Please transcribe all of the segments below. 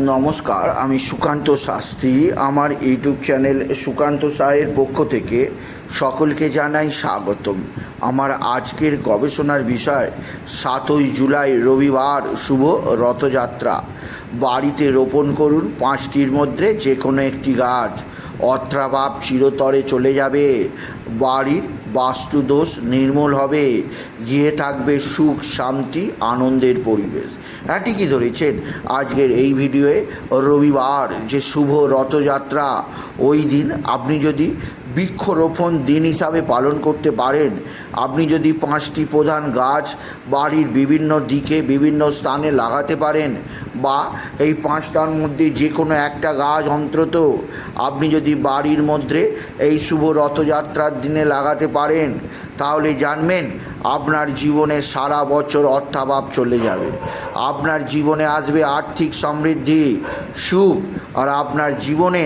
নমস্কার, আমি সুকান্ত শাস্ত্রী। আমার ইউটিউব চ্যানেল সুকান্ত সাহের পক্ষ থেকে সকলকে জানাই স্বাগতম। আমার আজকের গবেষণার বিষয়, সাতই জুলাই রবিবার শুভ রথযাত্রা। বাড়িতে রোপণ করুন পাঁচটির মধ্যে যে কোনো একটি গাছ। অত্রাভাব চিরতরে চলে যাবে। বাড়ির বাস্তুদোষ নির্মূল হবে। গিয়ে থাকবে সুখ, শান্তি, আনন্দের পরিবেশ। হ্যাঁ ঠিকই ধরেছেন। আজকের এই ভিডিওয়ে রবিবার যে শুভ রথযাত্রা, ওই দিন আপনি যদি বৃক্ষরোপণ দিন হিসাবে পালন করতে পারেন, আপনি যদি পাঁচটি প্রধান গাছ বাড়ির বিভিন্ন দিকে, বিভিন্ন স্থানে লাগাতে পারেন বা এই পাঁচটার মধ্যে যে কোনো একটা গাছ অন্তত আপনি যদি বাড়ির মধ্যে এই শুভ রথযাত্রার দিনে লাগাতে পারেন, তাহলে জানবেন আপনার জীবনে সারা বছর অর্থাভাব চলে যাবে। আপনার জীবনে আসবে আর্থিক সমৃদ্ধি, সুখ, আর আপনার জীবনে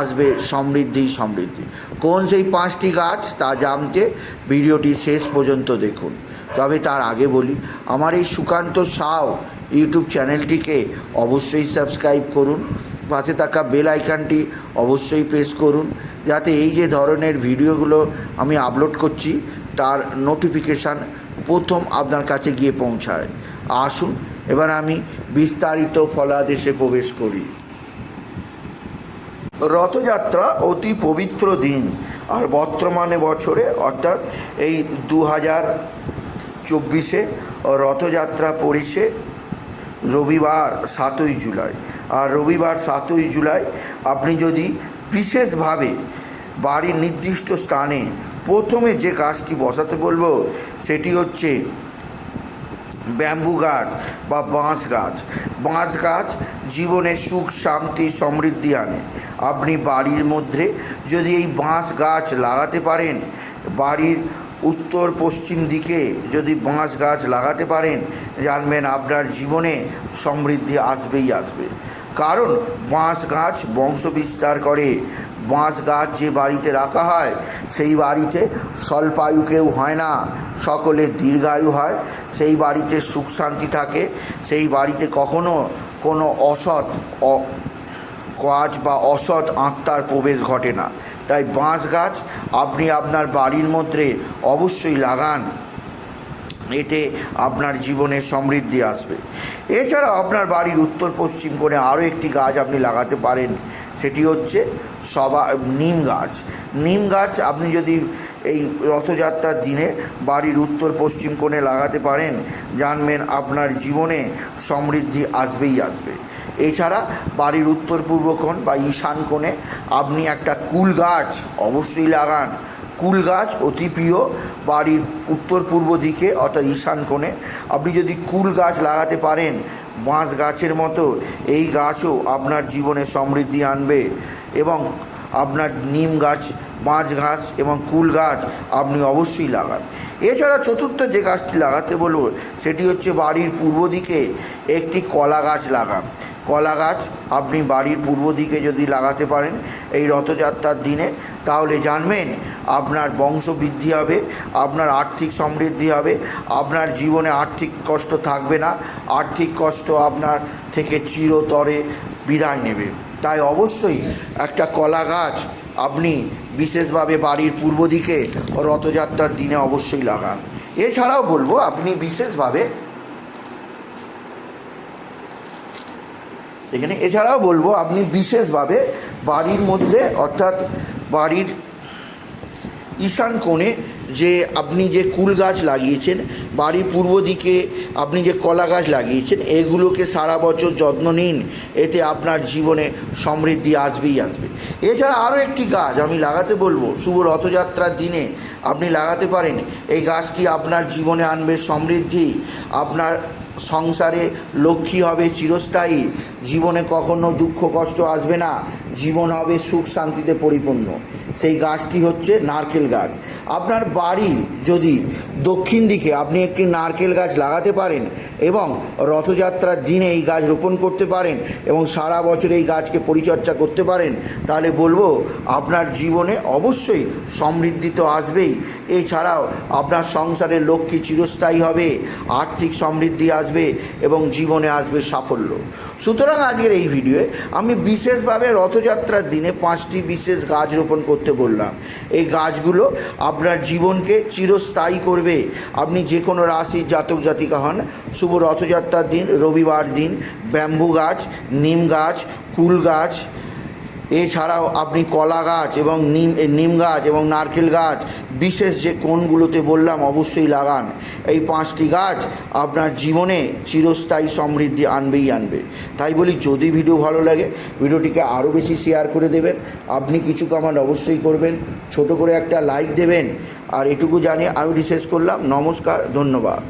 আসবে সমৃদ্ধি সমৃদ্ধি। কোন সেই পাঁচটি গাছ তা জানতে ভিডিওটি শেষ পর্যন্ত দেখুন। তবে তার আগে বলি, আমার এই সুকান্ত সাও ইউটিউব চ্যানেলটিকে অবশ্যই সাবস্ক্রাইব করুন। পাশে থাকা বেল আইকনটি অবশ্যই প্রেস করুন। যাতে এই যে ধরনের ভিডিওগুলো আমি আপলোড করছি, তার নোটিফিকেশান প্রথম আপনার কাছে গিয়ে পৌঁছায়। আসুন, এবার আমি বিস্তারিত ফলাদেশে প্রবেশ করি। রথযাত্রা অতি পবিত্র দিন, আর বর্তমানে বছরে, অর্থাৎ এই দু হাজার চব্বিশে রথযাত্রা পড়েছে। রবিবার সাতই জুলাই। আর রবিবার সাতই জুলাই আপনি যদি বিশেষভাবে বাড়ির নির্দিষ্ট স্থানে প্রথমে যে গাছটি বসাতে বলব, সেটি হচ্ছে ব্যাম্বু গাছ বা বাঁশ গাছ। বাঁশ গাছ জীবনে সুখ, শান্তি, সমৃদ্ধি আনে। আপনি বাড়ির মধ্যে যদি এই বাঁশ গাছ লাগাতে পারেন, বাড়ির উত্তর পশ্চিম দিকে যদি বাঁশ গাছ লাগাতে পারেন, জানবেন আপনার জীবনে সমৃদ্ধি আসবেই আসবে। কারণ বাঁশ গাছ বংশ বিস্তার করে। বাঁশ গাছ যে বাড়িতে রাখা হয়, সেই বাড়িতে স্বল্পায়ু কেউ হয় না সকলের দীর্ঘায়ু হয়। সেই বাড়িতে সুখ শান্তি থাকে। সেই বাড়িতে কখনো কোনো অসৎ কাজ বা অসৎ আত্মার প্রবেশ ঘটে না। তাই বাঁশ গাছ আপনি আপনার বাড়ির মধ্যে অবশ্যই লাগান। এতে আপনার জীবনে সমৃদ্ধি আসবে। এছাড়া আপনার বাড়ির উত্তর পশ্চিম কোণে আরও একটি গাছ আপনি লাগাতে পারেন। সেটি হচ্ছে সবা, নিম গাছ। নিম গাছ আপনি যদি এই রথযাত্রার দিনে বাড়ির উত্তর পশ্চিম কোণে লাগাতে পারেন, জানবেন আপনার জীবনে সমৃদ্ধি আসবেই আসবে। এছাড়া বাড়ির উত্তর পূর্ব কোণ বা ঈশান কোণে আপনি একটা কুল গাছ অবশ্যই লাগান। কুল গাছ অতি প্রিয় বাড়ির উত্তর পূর্ব দিকে অর্থাৎ ঈশান কোণে। আপনি যদি কুল গাছ লাগাতে পারেন, বাঁশ গাছের মতো, এই গাছও আপনার জীবনে সমৃদ্ধি আনবে এবং আপনার নিম গাছ বাঁশ ঘাস এবং কুল গাছ আপনি অবশ্যই লাগান। এছাড়া চতুর্থ যে গাছটি লাগাতে বলব, সেটি হচ্ছে বাড়ির পূর্ব দিকে একটি কলা গাছ লাগান। কলা গাছ আপনি বাড়ির পূর্ব দিকে যদি লাগাতে পারেন এই রথযাত্রার দিনে, তাহলে জানবেন আপনার বংশ বৃদ্ধি হবে, আপনার আর্থিক সমৃদ্ধি হবে, আপনার জীবনে আর্থিক কষ্ট থাকবে না, আর্থিক কষ্ট আপনার থেকে চিরতরে বিদায় নেবে। তাই অবশ্যই একটা কলা গাছ আপনি বিশেষভাবে বাড়ির পূর্ব দিকে রথযাত্রার দিনে অবশ্যই লাগান। এছাড়াও বলব, আপনি বিশেষভাবে এখানে এছাড়াও বলব, আপনি বিশেষভাবে বাড়ির মধ্যে, অর্থাৎ বাড়ির ঈশান কোণে যে আপনি যে কুল গাছ লাগিয়েছেন, বাড়ির পূর্ব দিকে আপনি যে কলা গাছ লাগিয়েছেন, এগুলোকে সারা বছর যত্ন নিন, এতে আপনার জীবনে সমৃদ্ধি আসবেই আসবে। এছাড়া আরও একটি গাছ আমি লাগাতে বলব, শুভ রথযাত্রার দিনে আপনি লাগাতে পারেন, এই গাছটি আপনার জীবনে আনবে সমৃদ্ধি, আপনার সংসারে লক্ষ্মী হবে চিরস্থায়ী, জীবনে কখনো দুঃখ কষ্ট আসবে না, জীবন হবে সুখ শান্তিতে পরিপূর্ণ। সেই গাছটি হচ্ছে নারকেল গাছ। আপনার বাড়ি যদি দক্ষিণ দিকে আপনি একটি নারকেল গাছ লাগাতে পারেন এবং রথযাত্রার দিনে এই গাছ রোপণ করতে পারেন এবং সারা বছর এই গাছকে পরিচর্যা করতে পারেন, তাহলে বলব আপনার জীবনে অবশ্যই সমৃদ্ধি তো আসবেই। এছাড়াও আপনার সংসারের লক্ষ্মী চিরস্থায়ী হবে, আর্থিক সমৃদ্ধি আসবে এবং জীবনে আসবে সাফল্য। সুতরাং আজকের এই ভিডিওয়ে আমি বিশেষভাবে রথযাত্রার দিনে পাঁচটি বিশেষ গাছ রোপণ করতে বললাম। এই গাছগুলো আপনার জীবনকে চিরস্থায়ী করবে। আপনি যে কোনো রাশির জাতক জাতিকা হন, শুভ রথযাত্রার দিন, রবিবার দিন, ব্যাম্বু গাছ, নিম গাছ, কুল গাছ এছাড়াও আপনি কলা গাছ এবং নিম নিম গাছ এবং নারকেল গাছ, বিশেষ যে কোনগুলোতে বললাম অবশ্যই লাগান। এই পাঁচটি গাছ আপনার জীবনে চিরস্থায়ী সমৃদ্ধি আনবেই আনবে। তাই বলি, যদি ভিডিও ভালো লাগে, ভিডিওটিকে আরও বেশি শেয়ার করে দেবেন। আপনি কিছু কমেন্ট অবশ্যই করবেন, ছোট করে একটা লাইক দেবেন। আর এটুকু জানিয়ে আমি শেষ করলাম। নমস্কার, ধন্যবাদ।